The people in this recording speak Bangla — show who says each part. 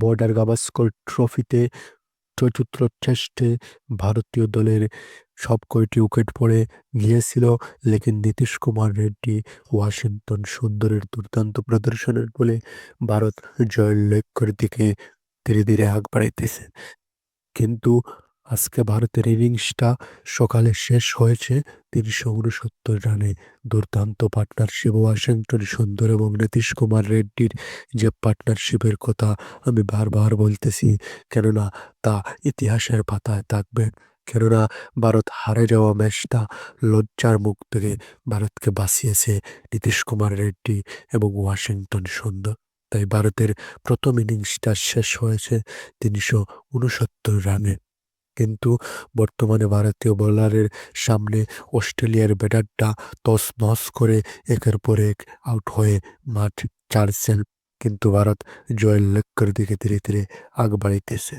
Speaker 1: বর্ডার গাভাস্কর ট্রফিতে চতুর্থ টেস্টে ভারতীয় দলের সব কয়টি উইকেট পড়ে গিয়েছিল, লেকিন নীতিশ কুমার রেড্ডি ওয়াশিংটন সুন্দরের দুর্দান্ত প্রদর্শনের বলে ভারত জয়ের লক্ষ্যের দিকে ধীরে ধীরে আগ বাড়াইতেছে। কিন্তু আজকে ভারতের ইনিংসটা সকালে শেষ হয়েছে। তিনশো উনসত্তর রানে দুর্দান্ত পার্টনারশিপ ওয়াশিংটন সুন্দর এবং নীতিশ কুমার রেড্ডির যে পার্টনারশিপের কথা আমি বারবার বলতেছি, কেননা তা ইতিহাসের পাতায় থাকবে। কেননা ভারত হারে যাওয়া ম্যাচটা লজ্জার মুখ থেকে ভারতকে বাঁচিয়েছে নীতিশ কুমার রেড্ডি এবং ওয়াশিংটন সুন্দর। তাই ভারতের প্রথম ইনিংসটা শেষ হয়েছে তিনশো উনসত্তর রানে। কিন্তু বর্তমানে ভারতীয় বোলারের সামনে অস্ট্রেলিয়ার ব্যাটারটা তস নস করে একের পর এক আউট হয়ে মাঠ ছাড়ছেন। কিন্তু ভারত জয়ের লক্ষ্যের দিকে ধীরে ধীরে আগ বাড়িতেছে